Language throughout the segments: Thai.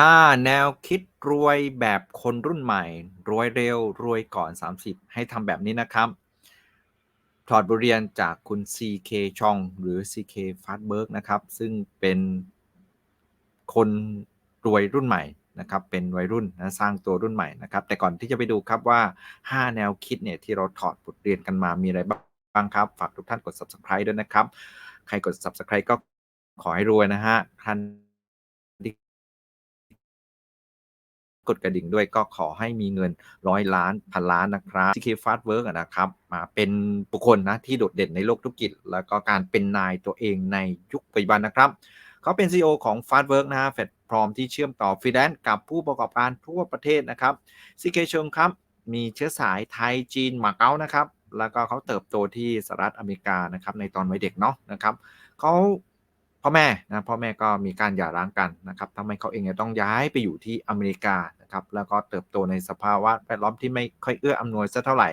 5 แนวคิดรวยแบบคนรุ่นใหม่ รวยเร็ว รวยก่อน 30 ให้ทำแบบนี้นะครับ ถอดบทเรียนจากคุณ CK ชองหรือ CK f a s t b e r g นะครับ ซึ่งเป็นคนรวยรุ่นใหม่นะครับ เป็นวัยรุ่นนะสร้างตัวรุ่นใหม่นะครับ แต่ก่อนที่จะไปดูครับว่า 5 แนวคิดเนี่ยที่เราถอดบทเรียนกันมามีอะไรบ้างครับ ฝากทุกท่านกด subscribe ด้วยนะครับ ใครกด subscribe ก็ขอให้รวยนะฮะท่าน กดกระดิ่งด้วยก็ขอให้มีเงินร้อยล้านพันล้านนะครับ CK Fast Work นะครับ มาเป็นบุคคลนะที่โดดเด่นในโลกธุรกิจ แล้วก็การเป็นนายตัวเองในยุคปัจจุบันนะครับ เขาเป็น CEO ของ Fast Work นะฮะแพลตฟอร์มที่เชื่อมต่อฟรีแลนซ์กับผู้ประกอบการทั่วประเทศนะครับ CK เชิงครับ มีเชื้อสายไทยจีนมาเก๊านะครับ แล้วก็เขาเติบโตที่สหรัฐอเมริกานะครับในตอนวัยเด็กเนาะนะครับเขาพ่อแม่นะพ่อแม่ก็มีการหย่าร้างกันนะครับทำให้เขาเองต้องย้ายไปอยู่ที่อเมริกา นะครับแล้วก็เติบโตในสภาวะแวดล้อมที่ไม่ค่อยเอื้ออำนวยสักเท่าไหร่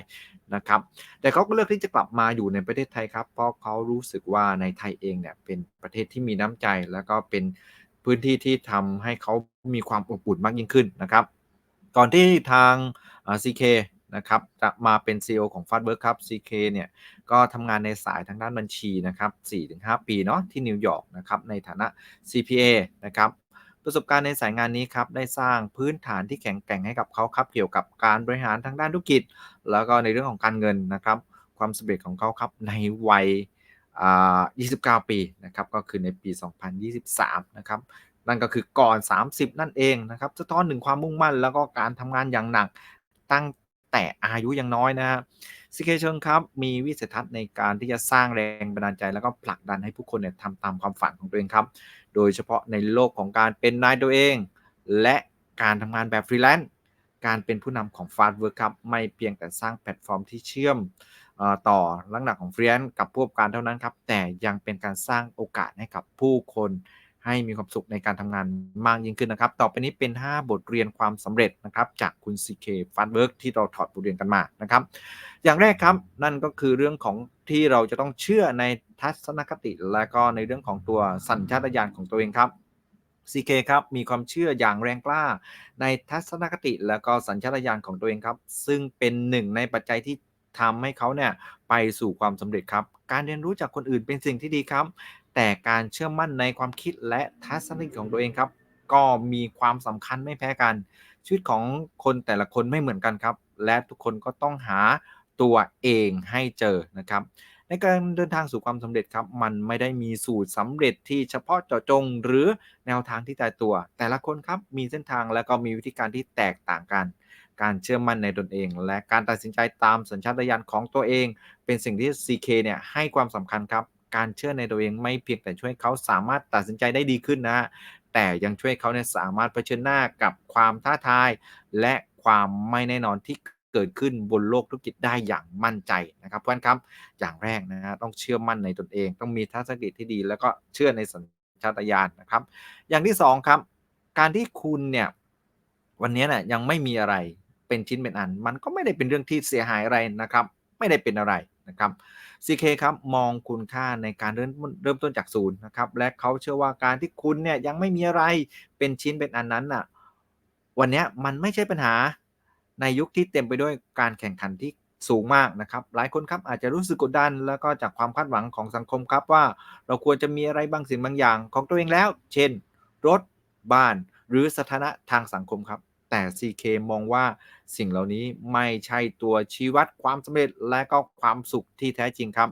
นะครับแต่เขาก็เลือกที่จะกลับมาอยู่ในประเทศไทยครับ เพราะเขารู้สึกว่าในไทยเองเนี่ยเป็นประเทศที่มีน้ำใจ แล้วก็เป็นพื้นที่ที่ทำให้เขามีความอบอุ่นมากยิ่งขึ้นนะครับ ก่อนที่ทาง CK นะครับจะมาเป็น CEO ของ f a s t w o r k ครับ CK เนี่ยก็ทำงานในสายทางด้านบัญชีนะครับ4-5 ปีเนาะที่นิวยอร์กนะครับในฐานะ CPA นะครับ ประสบการณ์ในสายงานนี้ครับได้สร้างพื้นฐานที่แข็งแกร่งให้กับเขาครับเกี่ยวกับการบริหารทางด้านธุรกิจ แล้วก็ในเรื่องของการเงินนะครับ ความสำเร็จของเขาครับในวัย29 ปีนะครับก็คือในปี 2023 นะครับนั่นก็คือก่อน 30 นั่นเองนะครับสะท้อนถึงความมุ่งมั่นแล้วก็การทำงานอย่างหนักตั้ง แต่อายุยังน้อยนะฮะซีเคเชิงครับ มีวิสัยทัศน์ในการที่จะสร้างแรงบันดาลใจ แล้วก็ผลักดันให้ผู้คนเนี่ยทำตามความฝันของตัวเองครับ โดยเฉพาะในโลกของการเป็นนายตัวเอง และการทำงานแบบฟรีแลนซ์การเป็นผู้นำของฟาสต์เวิร์คครับ ไม่เพียงแต่สร้างแพลตฟอร์มที่เชื่อมต่อลักษณะของฟรีแลนซ์กับผู้ประกอบการเท่านั้นครับ แต่ยังเป็นการสร้างโอกาสให้กับผู้คน ให้มีความสุขในการทำงานมากยิ่งขึ้นนะครับ ต่อไปนี้เป็น 5 บทเรียนความสำเร็จนะครับ จากคุณ CK f u n w o r k ที่เราถอดบทเรียนกันมานะครับ อย่างแรกครับนั่นก็คือเรื่องของที่เราจะต้องเชื่อในทัศนคติ และก็ในเรื่องของตัวสัญชาตญาณของตัวเองครับ CK ครับมีความเชื่ออย่างแรงกล้า ในทัศนคติและก็สัญชาตญาณของตัวเองครับ ซึ่งเป็นหนึ่งในปัจจัยที่ทำให้เขาเนี่ยไปสู่ความสำเร็จครับ การเรียนรู้จากคนอื่นเป็นสิ่งที่ดีครับ แต่การเชื่อมั่นในความคิดและทัศนคติของตัวเองครับ ก็มีความสำคัญไม่แพ้กัน ชีวิตของคนแต่ละคนไม่เหมือนกันครับ และทุกคนก็ต้องหาตัวเองให้เจอนะครับ ในการเดินทางสู่ความสำเร็จครับ มันไม่ได้มีสูตรสำเร็จที่เฉพาะเจาะจง หรือแนวทางที่ตายตัว แต่ละคนครับมีเส้นทางและก็มีวิธีการที่แตกต่างกัน การเชื่อมั่นในตนเอง และการตัดสินใจตามสัญชาตญาณของตัวเอง เป็นสิ่งที่ CK เนี่ยให้ความสำคัญครับ การเชื่อในตัวเองไม่เพียงแต่ช่วยเขาสามารถตัดสินใจได้ดีขึ้นนะแต่ยังช่วยเขาเนี่ยสามารถเผชิญหน้ากับความท้าทาย และความไม่แน่นอนที่เกิดขึ้นบนโลกธุรกิจได้อย่างมั่นใจนะครับเพื่อนครับอย่างแรกนะฮะต้องเชื่อมั่นในตนเอง ต้องมีทัศนคติที่ดี แล้วก็เชื่อในสัญชาตญาณนะครับ อย่างที่2ครับ การที่คุณเนี่ยวันนี้นะ่ยยังไม่มีอะไรเป็นชิ้นเป็นอัน มันก็ไม่ได้เป็นเรื่องที่เสียหายอะไรนะครับ ไม่ได้เป็นอะไร นะครับ CK ครับมองคุณค่าในการเริ่มเริ่มต้นจากศูนย์นะครับและเขาเชื่อว่าการที่คุณเนี่ยยังไม่มีอะไรเป็นชิ้นเป็นอันนั้นน่ะวันนี้มันไม่ใช่ปัญหาในยุคที่เต็มไปด้วยการแข่งขันที่สูงมากนะครับ หลายคนครับอาจจะรู้สึกกดดัน แล้วก็จากความคาดหวังของสังคมครับว่า เราควรจะมีอะไรบางสิ่งบางอย่างของตัวเองแล้ว เช่น รถบ้าน หรือสถานะทางสังคมครับ แต่ CK มองว่าสิ่งเหล่านี้ไม่ใช่ตัวชี้วัดความสำเร็จและก็ความสุขที่แท้จริงครับ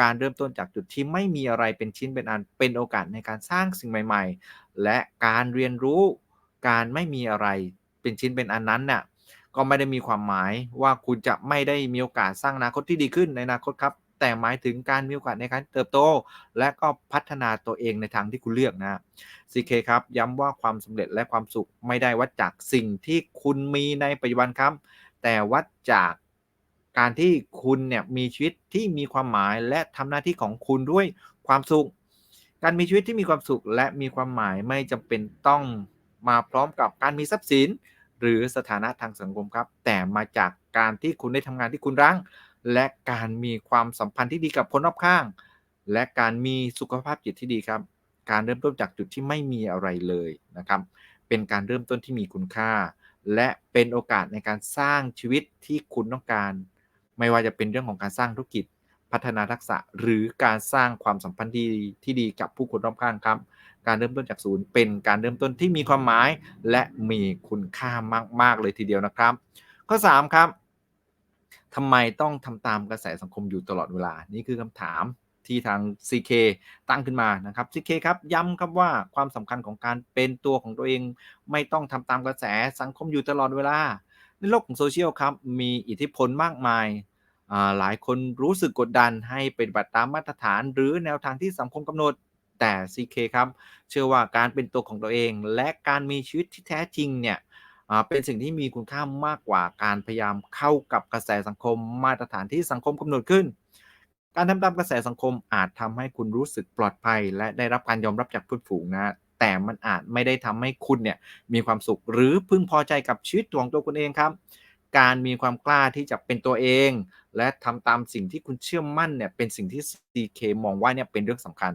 การเริ่มต้นจากจุดที่ไม่มีอะไรเป็นชิ้นเป็นอันเป็นโอกาสในการสร้างสิ่งใหม่ ๆ และการเรียนรู้การไม่มีอะไรเป็นชิ้นเป็นอันนั้นน่ะก็ไม่ได้มีความหมายว่าคุณจะไม่ได้มีโอกาสสร้างอนาคตที่ดีขึ้นในอนาคตครับ แต่หมายถึงการมีโอกาสในการเติบโต และก็พัฒนาตัวเองในทางที่คุณเลือกนะ CK ครับย้ำว่าความสำเร็จและความสุขไม่ได้วัดจากสิ่งที่คุณมีในปัจจุบันครับ แต่วัดจากการที่คุณเนี่ยมีชีวิตที่มีความหมายและทำหน้าที่ของคุณด้วยความสุข การมีชีวิตที่มีความสุขและมีความหมายไม่จำเป็นต้องมาพร้อมกับการมีทรัพย์สิน หรือสถานะทางสังคมครับ แต่มาจากการที่คุณได้ทำงานที่คุณรัก และการมีความสัมพันธ์ที่ดีกับคนรอบข้าง และการมีสุขภาพจิตที่ดีครับ การเริ่มต้นจากจุดที่ไม่มีอะไรเลยนะครับ เป็นการเริ่มต้นที่มีคุณค่า และเป็นโอกาสในการสร้างชีวิตที่คุณต้องการ ไม่ว่าจะเป็นเรื่องของการสร้างธุรกิจ พัฒนาทักษะ หรือการสร้างความสัมพันธ์ที่ที่ดีกับผู้คนรอบข้างครับ การเริ่มต้นจากศูนย์ เป็นการเริ่มต้นที่มีความหมาย และมีคุณค่ามาก ๆ เลยทีเดียวนะครับ ข้อ 3 ครับ ทำไมต้องทำตามกระแสสังคมอยู่ตลอดเวลา นี่คือคำถามที่ทาง CK ตั้งขึ้นมานะครับ CK ครับย้ำครับว่าความสำคัญของการเป็นตัวของตัวเอง ไม่ต้องทำตามกระแสสังคมอยู่ตลอดเวลา ในโลกของโซเชียลครับ มีอิทธิพลมากมาย หลายคนรู้สึกกดดันให้ปฏิบัติตามมาตรฐาน หรือแนวทางที่สังคมกำหนด แต่ CK ครับ เชื่อว่าการเป็นตัวของตัวเอง และการมีชีวิตที่แท้จริงเนี่ย เป็นสิ่งที่มีคุณค่ามากกว่าการพยายามเข้ากับกระแสสังคมมาตรฐานที่สังคมกำหนดขึ้น การทำตามกระแสสังคมอาจทำให้คุณรู้สึกปลอดภัย และได้รับการยอมรับจากเพื่อนฝูงนะแต่มันอาจไม่ได้ทำให้คุณเนี่ยมีความสุขหรือพึงพอใจกับชีวิตของตัวคุณเองครับ การมีความกล้าที่จะเป็นตัวเอง และทำตามสิ่งที่คุณเชื่อมั่นเนี่ยเป็นสิ่งที่ CK มองว่าเนี่ยเป็นเรื่องสำคัญ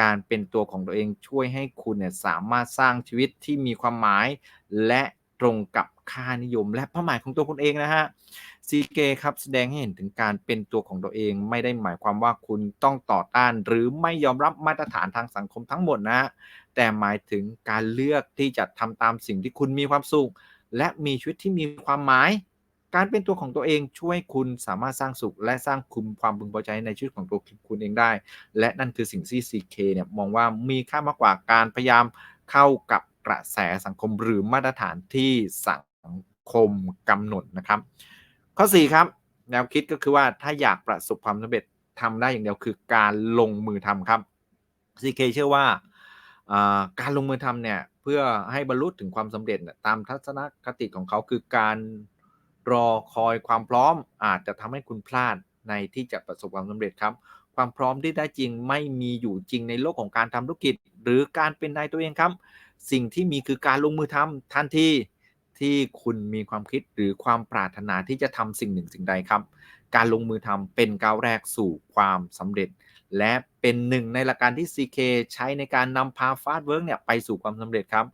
การเป็นตัวของตัวเองช่วยให้คุณเนี่ยสามารถสร้างชีวิตที่มีความหมาย และ ตรงกับค่านิยม และเป้าหมายของตัวคุณเองนะฮะ CK ครับแสดงให้เห็นถึงการเป็นตัวของตัวเอง ไม่ได้หมายความว่าคุณต้องต่อต้าน หรือไม่ยอมรับมาตรฐานทางสังคมทั้งหมดนะแต่หมายถึงการเลือกที่จะทำตามสิ่งที่คุณมีความสุขและมีชีวิตที่มีความหมาย การเป็นตัวของตัวเองช่วยคุณสามารถสร้างสุข และสร้างคุณความพึงพอใจในชีวิตของตัวคุณเองได้ และนั่นคือสิ่งที่ CK เนี่ยมองว่ามีค่ามากกว่าการพยายามเข้ากับ กระแสสังคมหรือมาตรฐานที่สังคมกำหนดนะครับ ข้อ 4 ครับ แนวคิดก็คือว่าถ้าอยากประสบความสำเร็จทำได้อย่างเดียวคือการลงมือทำครับ CK เชื่อว่าการลงมือทำเนี่ยเพื่อให้บรรลุถึงความสำเร็จตามทัศนคติของเขาคือการรอคอยความพร้อมอาจจะทำให้คุณพลาดในที่จะประสบความสำเร็จครับ ความพร้อมที่ได้จริงไม่มีอยู่จริงในโลกของการทำธุรกิจ หรือการเป็นนายตัวเองครับ สิ่งที่มีคือการลงมือทำทันทีที่คุณมีความคิดหรือความปรารถนาที่จะทำสิ่งหนึ่งสิ่งใดครับ การลงมือทำเป็นก้าวแรกสู่ความสำเร็จ และเป็นหนึ่งในหลักการที่ CK ใช้ในการนำพาฟาสเวิร์กเนี่ยไปสู่ความสำเร็จครับ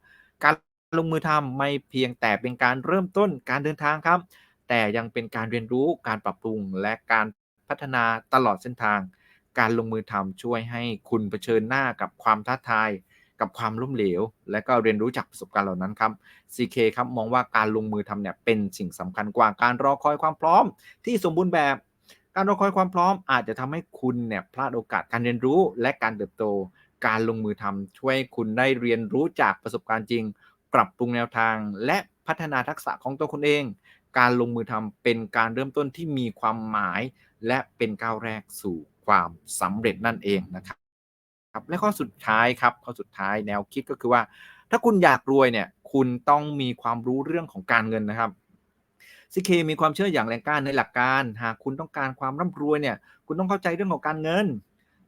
การลงมือทำไม่เพียงแต่เป็นการเริ่มต้นการเดินทางครับ แต่ยังเป็นการเรียนรู้การปรับปรุงและการพัฒนาตลอดเส้นทาง การลงมือทำช่วยให้คุณเผชิญหน้ากับความท้าทาย กับความล้มเหลว และก็เรียนรู้จากประสบการณ์เหล่านั้นครับ CK ครับมองว่าการลงมือทำเนี่ยเป็นสิ่งสำคัญกว่าการรอคอยความพร้อม ที่สมบูรณ์แบบ การรอคอยความพร้อม อาจจะทำให้คุณเนี่ยพลาดโอกาสการเรียนรู้และการเติบโต การลงมือทำช่วยคุณได้เรียนรู้จากประสบการณ์จริง ปรับปรุงแนวทาง และพัฒนาทักษะของตัวคุณเอง การลงมือทำเป็นการเริ่มต้นที่มีความหมาย และเป็นก้าวแรกสู่ ความสำเร็จนั่นเองนะครับครับและข้อสุดท้ายครับข้อสุดท้ายแนวคิดก็คือว่า ถ้าคุณอยากรวยเนี่ยคุณต้องมีความรู้เรื่องของการเงินนะครับซีเคมีความเชื่ออย่างแรงกล้าในหลักการ หากคุณต้องการความร่ำรวยเนี่ยคุณต้องเข้าใจเรื่องของการเงิน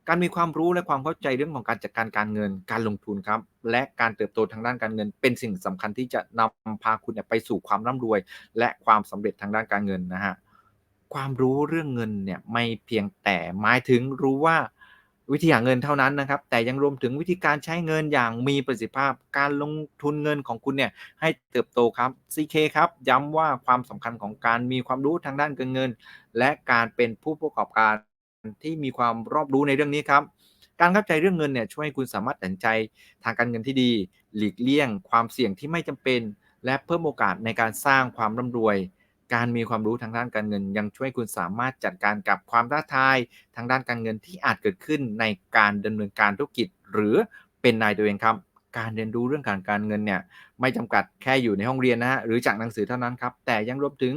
การมีความรู้และความเข้าใจเรื่องของการจัดการการเงิน การลงทุนครับ และการเติบโตทางด้านการเงิน เป็นสิ่งสำคัญที่จะนำพาคุณไปสู่ความร่ำรวย และความสำเร็จทางด้านการเงินนะฮะ ความรู้เรื่องเงินเนี่ยไม่เพียงแต่หมายถึงรู้ว่าวิธีหาเงินเท่านั้นนะครับ แต่ยังรวมถึงวิธีการใช้เงินอย่างมีประสิทธิภาพ การลงทุนเงินของคุณเนี่ยให้เติบโตครับ CK ครับ ย้ำว่าความสำคัญของการมีความรู้ทางด้านการเงิน และการเป็นผู้ประกอบการที่มีความรอบรู้ในเรื่องนี้ครับ การเข้าใจเรื่องเงินเนี่ยช่วยให้คุณสามารถตัดสินใจทางการเงินที่ดี หลีกเลี่ยง ความเสี่ยงที่ไม่จำเป็น และเพิ่มโอกาสในการสร้างความร่ำรวย การมีความรู้ทางด้านการเงิน ยังช่วยคุณสามารถจัดการกับความท้าทายทางด้านการเงินที่อาจเกิดขึ้นในการดำเนินการธุรกิจ หรือเป็นนายตัวเองครับ การเรียนรู้เรื่องการการเงินเนี่ยไม่จำกัดแค่อยู่ในห้องเรียนนะฮะหรือจากหนังสือเท่านั้นครับแต่ยังรวมถึง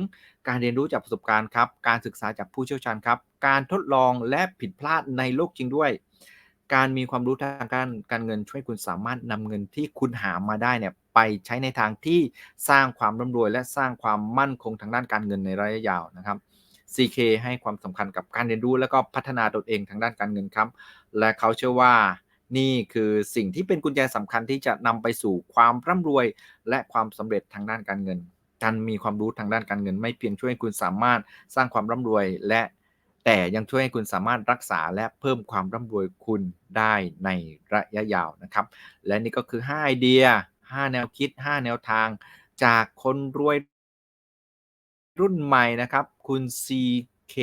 การเรียนรู้จากประสบการณ์ครับการศึกษาจากผู้เชี่ยวชาญครับ การทดลองและผิดพลาดในโลกจริงด้วยการมีความรู้ทางการการเงินช่วยคุณสามารถนำเงินที่คุณหามาได้เนี่ย ไปใช้ในทางที่สร้างความร่ำรวย และสร้างความมั่นคงทางด้านการเงินในระยะยาวนะครับ CK ให้ความสำคัญกับการเรียนรู้และก็พัฒนาตนเองทางด้านการเงินครับ และเขาเชื่อว่านี่คือสิ่งที่เป็นกุญแจสำคัญที่จะนำไปสู่ความร่ำรวย และความสำเร็จทางด้านการเงิน การมีความรู้ทางด้านการเงิน ไม่เพียงช่วยให้คุณสามารถสร้างความร่ำรวยและแต่ยังช่วยให้คุณสามารถรักษาและเพิ่มความร่ำรวยคุณได้ในระยะยาวนะครับ และนี่ก็คือ 5 ไอเดีย 5 แนวคิด 5 แนวทาง จากคนรวยรุ่นใหม่นะครับ คุณ CK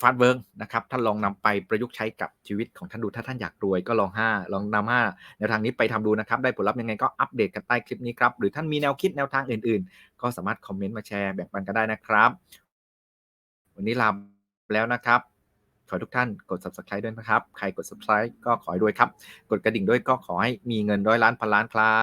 Fastwork นะครับท่านลองนำไปประยุกต์ใช้กับชีวิตของท่านดู ถ้าท่านอยากรวยก็ลอง 5 ลองนำ5แนวทางนี้ไปทำดูนะครับ ได้ผลลัพธ์ยังไงก็อัปเดตกันใต้คลิปนี้ครับ หรือท่านมีแนวคิดแนวทางอื่นๆ ก็สามารถคอมเมนต์มาแชร์แบ่งปันกันได้นะครับ วันนี้ลาไปแล้วนะครับ ขอทุกท่านกด Subscribe ด้วยนะครับ ใครกด Subscribe ก็ขอให้รวยครับ กดกระดิ่งด้วยก็ขอให้มีเงินร้อยล้านพันล้านครับ